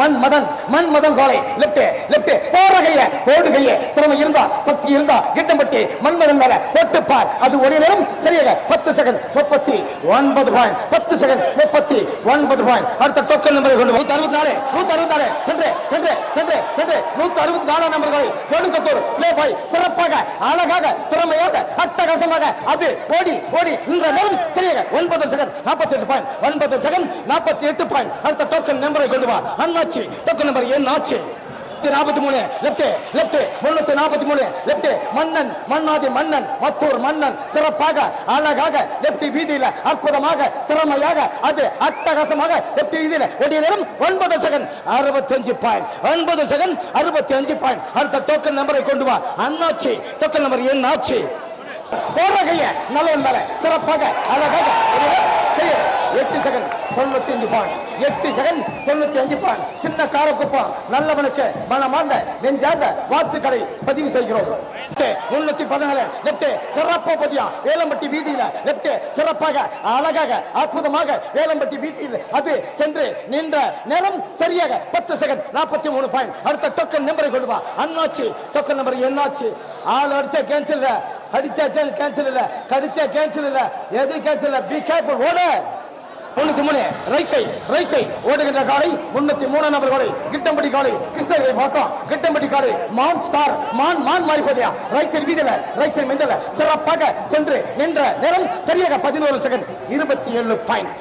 மண் மதன் மண் மதன் கோலை லெப்ட் லெப்ட் போற கைய போடு கைய திறமை இருந்தா சக்தி இருந்தா கிட்டம்பட்டி மண் மதன் மேல போட்டு பார் அது ஒரு நேரம் சரியாக பத்து செகண்ட் முப்பத்தி ஒன்பது பாயிண்ட் பத்து செகண்ட் முப்பத்தி ஒன்பது பாயிண்ட் அடுத்த டோக்கன் நம்பரை கொண்டு நூத்தி அறுபத்தி நாலு நூத்தி அறுபத்தி நாலு. சென்று சென்று சென்று சென்று. நூத்தி அறுபத்தி நாலாம் நம்பர்களை தொடுக்கத்தூர் பிளே பாய் சிறப்பாக அழகாக திறமையாக அட்டகாசமாக அது ஓடி ஓடி இந்த நேரம் சரியாக ஒன்பது செகண்ட் நாற்பத்தி எட்டு பாயிண்ட் ஒன்பது செகண்ட் நாற்பத்தி எட்டு பாயிண்ட் அடுத்த டோக்கன் நம்பரை கொண்டு வா. அண்ணாச்சி. டோக்கன் நம்பர் என் ஆச்சு நாற்பத்தி மூணு. லெப்ட் லெப்ட் முன்னூத்தி நாற்பத்தி மூணு. லெப்ட் மன்னன் மன்னாதி மன்னன் மத்தூர் மன்னன். சிறப்பாக அழகாக லெப்ட் வீதியில அற்புதமாக திறமையாக அது அட்டகாசமாக லெப்ட் வீதியில ஓடிய நேரம் ஒன்பது செகண்ட் அறுபத்தி அஞ்சு பாயிண்ட் ஒன்பது செகண்ட் அறுபத்தி அஞ்சு பாயிண்ட் அடுத்த டோக்கன் நம்பரை கொண்டு வா. அண்ணாச்சி டோக்கன் நம்பர் என் ஆச்சு போடுறகைய நல்லவன் மேல சிறப்பாக அழகாக சரி எட்டு செகண்ட் தொண்ணூத்தி அஞ்சு பாயிண்ட் எட்டு செகண்ட் தொண்ணூத்தி அஞ்சு பான் சின்ன காரக்குப்பம் நல்லவனுக்கு மனமார்ந்த நெஞ்சார்ந்த வாழ்த்துக்களை பதிவு செய்கிறோம். முன்னூத்தி பதினாலு. லெப்ட் சிறப்பா பதியா. வேலம்பட்டி வீதியில லெப்ட் சிறப்பாக அழகாக அற்புதமாக வேலம்பட்டி வீதியில் அது சென்று நின்ற நேரம் சரியாக பத்து செகண்ட் நாற்பத்தி மூணு பாயிண்ட் அடுத்த டோக்கன் நம்பரை கொண்டு வா. அண்ணாச்சி டோக்கன் நம்பர் என்னாச்சு? ஆள் அடிச்ச கேன்சல் அடிச்சாச்சா கேன்சல் இல்ல கடிச்சா கேன்சல் இல்ல எது கேன்சல் இல்ல பி கேர்ஃபுல் ஓட. தொண்ணூத்தி மூணு ரைட் சைட் ரைட் சைட் ஓடுகின்ற காலை முன்னூத்தி மூணு நம்பர் காலை கிட்டம்பட்டி காலை கிருஷ்ணகிரி பக்கம் கிட்டம்பட்டி காலை மான் ஸ்டார் மான் மான் மாறிப்பதியா ரைட் சைடு வீதியில ரைட் சைடு மிந்தல சிறப்பாக சென்று நின்ற நேரம் சரியாக பதினோரு செகண்ட் இருபத்தி ஏழு பாயிண்ட்